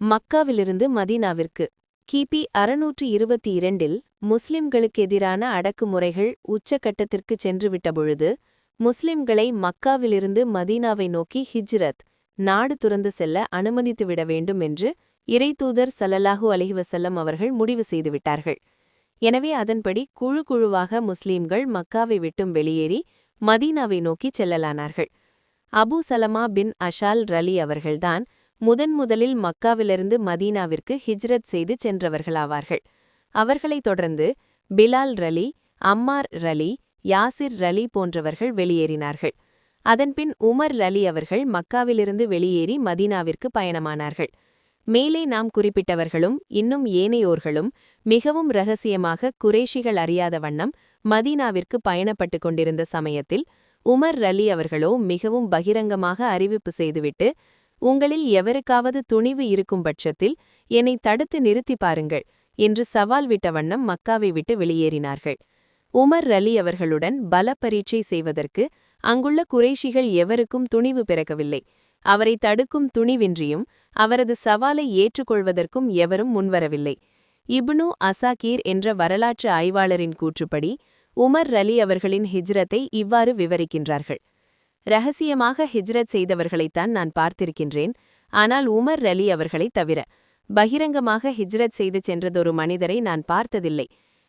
மக்காவிலிருந்து மதீனாவிற்கு. கிபி அறுநூற்று இருபத்தி இரண்டில் முஸ்லிம்களுக்கு எதிரான அடக்குமுறைகள் உச்சகட்டத்திற்கு சென்றுவிட்டபொழுது முஸ்லிம்களை மக்காவிலிருந்து மதீனாவை நோக்கி ஹிஜ்ரத் நாடு துறந்து செல்ல அனுமதித்துவிட வேண்டும் என்று இறைத்தூதர் சல்லல்லாஹு அலிஹிவசல்லம் அவர்கள் முடிவு செய்துவிட்டார்கள். எனவே அதன்படி குழு குழுவாக முஸ்லீம்கள் மக்காவை விட்டும் வெளியேறி மதீனாவை நோக்கி செல்லலானார்கள். அபு சலமா பின் அஷால் ரலி அவர்கள்தான் முதன் முதலில் மக்காவிலிருந்து மதீனாவிற்கு ஹிஜ்ரத் செய்து சென்றவர்களாவார்கள். அவர்களைத் தொடர்ந்து பிலால் ரலி அம்மார் ரலி யாசிர் ரலி போன்றவர்கள் வெளியேறினார்கள். அதன்பின் உமர் ரலி அவர்கள் மக்காவிலிருந்து வெளியேறி மதீனாவிற்கு பயணமானார்கள். மேலே நாம் குறிப்பிட்டவர்களும் இன்னும் ஏனையோர்களும் மிகவும் ரகசியமாக குரேஷிகள் அறியாத வண்ணம் மதீனாவிற்கு பயணப்பட்டு கொண்டிருந்த சமயத்தில் உமர் ரலி அவர்களோ மிகவும் பகிரங்கமாக அறிவிப்பு செய்துவிட்டு உங்களில் எவருக்காவது துணிவு இருக்கும் பட்சத்தில் என்னை தடுத்து நிறுத்தி பாருங்கள் என்று சவால் விட்ட வண்ணம் மக்காவை விட்டு வெளியேறினார்கள். உமர் ரலி அவர்களுடன் பல பரீட்சை செய்வதற்கு அங்குள்ள குறைஷிகள் எவருக்கும் துணிவு பிறக்கவில்லை. அவரை தடுக்கும் துணிவின்றியும் அவரது சவாலை ஏற்றுக்கொள்வதற்கும் எவரும் முன்வரவில்லை. இப்னு அசாகீர் என்ற வரலாற்று ஆய்வாளரின் கூற்றுப்படி உமர் ரலி அவர்களின் ஹிஜ்ரத்தை இவ்வாறு விவரிக்கின்றார்கள். ரகசியமாக ஹிஜ்ரத் செய்தவர்களைத்தான் நான் பார்த்திருக்கின்றேன். ஆனால் உமர் ரலி அவர்களைத் தவிர பகிரங்கமாக ஹிஜ்ரத் செய்து சென்றதொரு மனிதரை நான் பார்த்ததில்லை.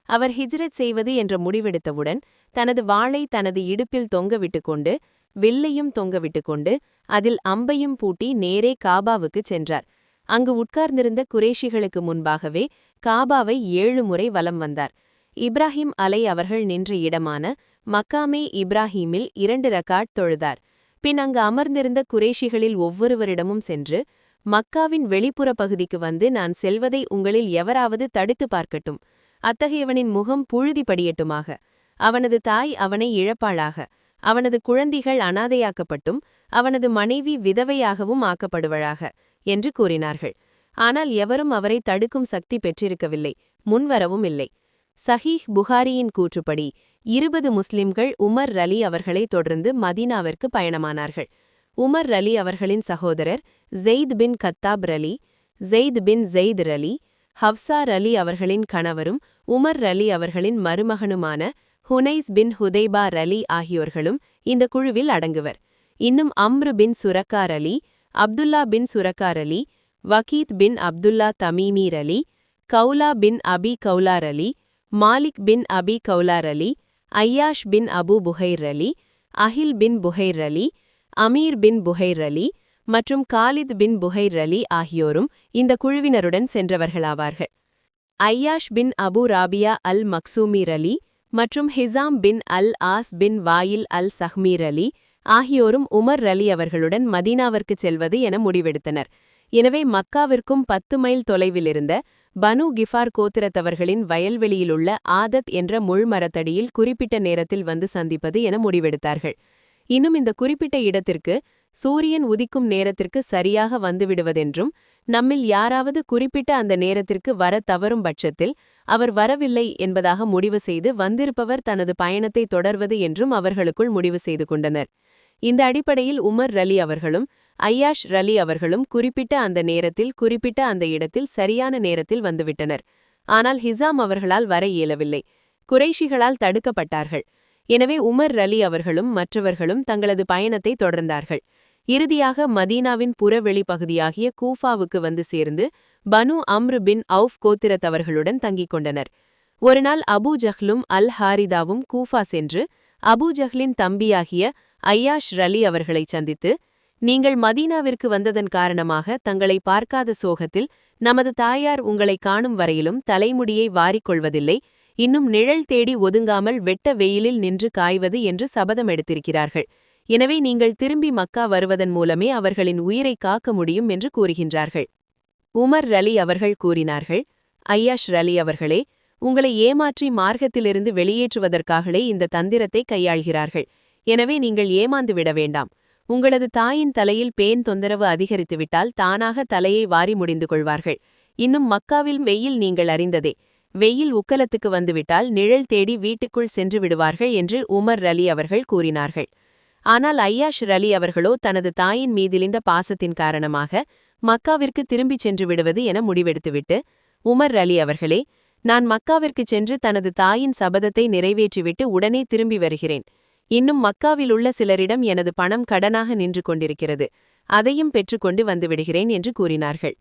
அவர் ஹிஜ்ரத் செய்வது என்ற முடிவெடுத்தவுடன் தனது வாளை தனது இடுப்பில் தொங்கவிட்டு கொண்டு வில்லையும் தொங்கவிட்டு கொண்டு அதில் அம்பையும் பூட்டி நேரே காபாவுக்குச் சென்றார். அங்கு உட்கார்ந்திருந்த குரேஷிகளுக்கு முன்பாகவே காபாவை ஏழு முறை வலம் வந்தார். இப்ராஹிம் அலை அவர்கள் நின்ற இடமான மக்காமே இப்ராஹீமில் இரண்டு ரகாட் தொழுதார். பின் அங்கு அமர்ந்திருந்த குரேஷிகளில் ஒவ்வொருவரிடமும் சென்று மக்காவின் வெளிப்புற பகுதிக்கு வந்து நான் செல்வதை உங்களில் எவராவது தடுத்து பார்க்கட்டும். அத்தகையவனின் முகம் புழுதி படியட்டுமாக. அவனது தாய் அவனை இழப்பாளாக. அவனது குழந்தைகள் அனாதையாக்கப்பட்டும். அவனது மனைவி விதவையாகவும் ஆக்கப்படுவழாக என்று கூறினார்கள். ஆனால் எவரும் அவரை தடுக்கும் சக்தி பெற்றிருக்கவில்லை. முன்வரவும் இல்லை. சஹீஹ் புகாரியின் கூற்றுப்படி இருபது முஸ்லிம்கள் உமர் ரலி அவர்களை தொடர்ந்து மதீனாவிற்கு பயணமானார்கள். உமர் ரலி அவர்களின் சகோதரர் ஜெயித் பின் கத்தாப் ரலி ஜெயித் பின் ஜெயித் ரலி ஹவ்சா ரலி அவர்களின் கணவரும் உமர் ரலி அவர்களின் மருமகனுமான ஹுனைஸ் பின் ஹுதைபா ரலி ஆகியோர்களும் இந்த குழுவில் அடங்குவர். இன்னும் அம்ரு பின் சுரக்கார் அலி அப்துல்லா பின் சுரக்கார் அலி வகீத் பின் அப்துல்லா தமீமீர் அலி கவுலா பின் அபி கவுலார் அலி மாலிக் பின் அபி கவுலார் அலி ஐயாஷ் பின் அபு புஹைர் அலி அஹில் பின் புஹைர் அலி அமீர் பின் புஹைர் அலி மற்றும் காலித் பின் புஹைர் அலி ஆகியோரும் இந்த குழுவினருடன் சென்றவர்களாவார்கள். ஐயாஷ் பின் அபு ராபியா அல் மக்சூமீர் அலி மற்றும் ஹிசாம் பின் அல் ஆஸ் பின் வாயில் அல் சஹ்மீர் அலி ஆகியோரும் உமர் அலி அவர்களுடன் மதீனாவிற்கு செல்வது என முடிவெடுத்தனர். எனவே மக்காவிற்கும் பத்து மைல் தொலைவில் இருந்த பனு கிஃபார் கோத்திரத்தவர்களின் வயல்வெளியிலுள்ள ஆதத் என்ற முள்மரத்தடியில் குறிப்பிட்ட நேரத்தில் வந்து சந்திப்பது என முடிவெடுத்தார்கள். இன்னும் இந்த குறிப்பிட்ட இடத்திற்கு சூரியன் உதிக்கும் நேரத்திற்கு சரியாக வந்துவிடுவதென்றும் நம்மில் யாராவது குறிப்பிட்ட அந்த நேரத்திற்கு வர தவறும் பட்சத்தில் அவர் வரவில்லை என்பதாக முடிவு செய்து வந்திருப்பவர் தனது பயணத்தை தொடர்வது என்றும் அவர்களுக்குள் முடிவு செய்து கொண்டனர். இந்த அடிப்படையில் உமர் ரலி அவர்களும் ஐயாஷ் ரலி அவர்களும் குறிப்பிட்ட அந்த நேரத்தில் குறிப்பிட்ட அந்த இடத்தில் சரியான நேரத்தில் வந்துவிட்டனர். ஆனால் ஹிசாம் அவர்களால் வர இயலவில்லை. குறைஷிகளால் தடுக்கப்பட்டார்கள். எனவே உமர் ரலி அவர்களும் மற்றவர்களும் தங்களது பயணத்தை தொடர்ந்தார்கள். இறுதியாக மதீனாவின் புறவெளி பகுதியாகிய கூஃபாவுக்கு வந்து சேர்ந்து பனு அம்ரு பின் அவுஃப் கோத்திரத்தவர்களுடன் தங்கிக் கொண்டனர். ஒருநாள் அபு ஜஹ்லும் அல் ஹாரிதாவும் கூஃபா சென்று அபு ஜஹ்லின் தம்பியாகிய ஐயாஷ் ரலி அவர்களை சந்தித்து நீங்கள் மதீனாவிற்கு வந்ததன் காரணமாக தங்களை பார்க்காத சோகத்தில் நமது தாயார் உங்களை காணும் வரையிலும் தலைமுடியை வாரிக்கொள்வதில்லை இன்னும் நிழல் தேடி ஒதுங்காமல் வெட்ட வெயிலில் நின்று காய்வது என்று சபதம் எடுத்திருக்கிறார்கள். எனவே நீங்கள் திரும்பி மக்கா வருவதன் மூலமே அவர்களின் உயிரை காக்க முடியும் என்று கூறுகின்றார்கள். உமர் ரலி அவர்கள் கூறினார்கள் ஐயாஷ் ரலி அவர்களே உங்களை ஏமாற்றி மார்க்கத்திலிருந்து வெளியேற்றுவதற்காகவே இந்த தந்திரத்தை கையாள்கிறார்கள். எனவே நீங்கள் ஏமாந்து விட வேண்டாம். உங்களது தாயின் தலையில் பேன் தொந்தரவு அதிகரித்துவிட்டால் தானாக தலையை வாரி முடிந்து கொள்வார்கள். இன்னும் மக்காவில் வெயில் நீங்கள் அறிந்ததே. வெயில் உக்கலத்துக்கு வந்துவிட்டால் நிழல் தேடி வீட்டுக்குள் சென்று விடுவார்கள் என்று உமர் ரலி அவர்கள் கூறினார்கள். ஆனால் ஐயாஷ் ரலி அவர்களோ தனது தாயின் மீதிலிந்த பாசத்தின் காரணமாக மக்காவிற்கு திரும்பிச் சென்று விடுவது என முடிவெடுத்துவிட்டு உமர் ரலி அவர்களே நான் மக்காவிற்கு சென்று தனது தாயின் சபதத்தை நிறைவேற்றிவிட்டு உடனே திரும்பி வருகிறேன். இன்னும் மக்காவில் உள்ள சிலரிடம் எனது பணம் கடனாக நின்று கொண்டிருக்கிறது. அதையும் பெற்றுக்கொண்டு வந்துவிடுகிறேன் என்று கூறினார்கள்.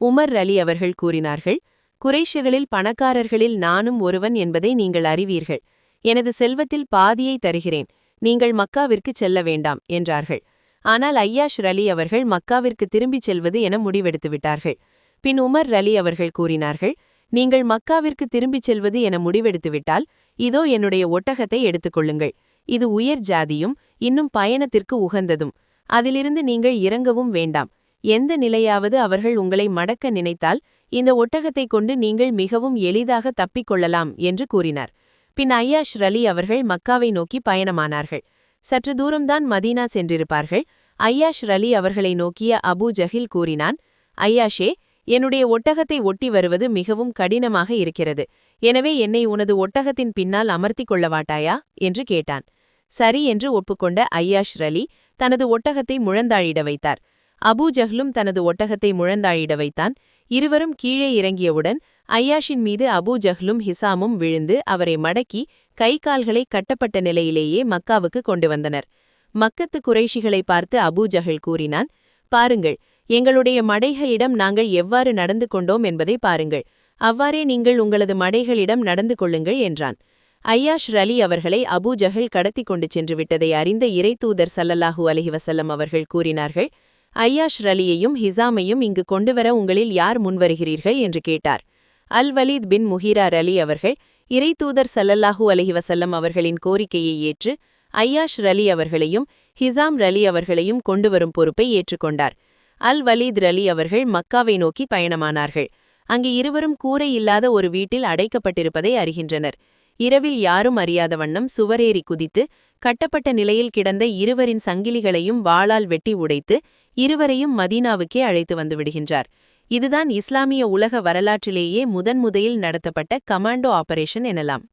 உமர் அலி அவர்கள் கூறினார்கள் குறைஷிகளில் பணக்காரர்களில் நானும் ஒருவன் என்பதை நீங்கள் அறிவீர்கள். எனது செல்வத்தில் பாதியை தருகிறேன். நீங்கள் மக்காவிற்கு செல்ல வேண்டாம் என்றார்கள். ஆனால் ஐயாஷ் ரலி அவர்கள் மக்காவிற்கு திரும்பிச் செல்வது என முடிவெடுத்துவிட்டார்கள். பின் உமர் ரலி அவர்கள் கூறினார்கள் நீங்கள் மக்காவிற்கு திரும்பிச் செல்வது என முடிவெடுத்துவிட்டால் இதோ என்னுடைய ஒட்டகத்தை எடுத்துக்கொள்ளுங்கள் இது உயர் ஜாதியும் இன்னும் பயணத்திற்கு உகந்ததும். அதிலிருந்து நீங்கள் இறங்கவும் வேண்டாம். எந்த நிலையாவது அவர்கள் உங்களை மடக்க நினைத்தால் இந்த ஒட்டகத்தைக் கொண்டு நீங்கள் மிகவும் எளிதாக தப்பிக் கொள்ளலாம் என்று கூறினார். பின் ஐயாஷ் ரலி அவர்கள் மக்காவை நோக்கி பயணமானார்கள். சற்று தூரம்தான் மதீனா சென்றிருப்பார்கள். ஐயாஷ் ரலி அவர்களை நோக்கிய அபு ஜஹில் கூறினான் ஐயாஷே என்னுடைய ஒட்டகத்தை ஒட்டி வருவது மிகவும் கடினமாக இருக்கிறது. எனவே என்னை உனது ஒட்டகத்தின் பின்னால் அமர்த்திக் கொள்ளவாட்டாயா என்று கேட்டான். சரி என்று ஒப்புக்கொண்ட ஐயாஷ் ரலி தனது ஒட்டகத்தை முழந்தாழிட வைத்தார். அபூ ஜஹ்லும் தனது ஒட்டகத்தை முழந்தாழிட வைத்தான். இருவரும் கீழே இறங்கியவுடன் ஐயாஷின் மீது அபூ ஜஹ்லும் ஹிசாமும் விழுந்து அவரை மடக்கி கை கால்களை கட்டப்பட்ட நிலையிலேயே மக்காவுக்கு கொண்டு வந்தனர். மக்கத்து குறைஷிகளை பார்த்து அபூ ஜஹல் கூறினான் பாருங்கள் எங்களுடைய மடைகளிடம் நாங்கள் எவ்வாறு நடந்து கொண்டோம் என்பதை பாருங்கள். அவ்வாறே நீங்கள் உங்களது மடைகளிடம் நடந்து கொள்ளுங்கள் என்றான். ஐயாஷ் ரலி அவர்களை அபூ ஜஹல் கடத்தி கொண்டு சென்று விட்டதை அறிந்த இறைத்தூதர் சல்லல்லாஹூ அலஹிவசல்லம் அவர்கள் கூறினார்கள் ஐயாஷ் ரலியையும் ஹிசாமையும் இங்கு கொண்டுவர உங்களில் யார் முன்வருகிறீர்கள்? என்று கேட்டார். அல் வலீத் பின் முஹீரா ரலி அவர்கள் இறைத்தூதர் சல்லல்லாஹூ அலஹிவசல்லம் அவர்களின் கோரிக்கையை ஏற்று ஐயாஷ் ரலி அவர்களையும் ஹிசாம் ரலி அவர்களையும் கொண்டுவரும் பொறுப்பை ஏற்றுக்கொண்டார். அல் வலீத் ரலி அவர்கள் மக்காவை நோக்கி பயணமானார்கள். அங்கு இருவரும் கூரை இல்லாத ஒரு வீட்டில் அடைக்கப்பட்டிருப்பதை அறிகின்றனர். இரவில் யாரும் அறியாத வண்ணம் சுவரேறி குதித்து கட்டப்பட்ட நிலையில் கிடந்த இருவரின் சங்கிலிகளையும் வாளால் வெட்டி உடைத்து இருவரையும் மதீனாவுக்கே அழைத்து வந்து விடுகின்றார். இதுதான் இஸ்லாமிய உலக வரலாற்றிலேயே முதன்முதையில் நடத்தப்பட்ட கமாண்டோ ஆபரேஷன் எனலாம்.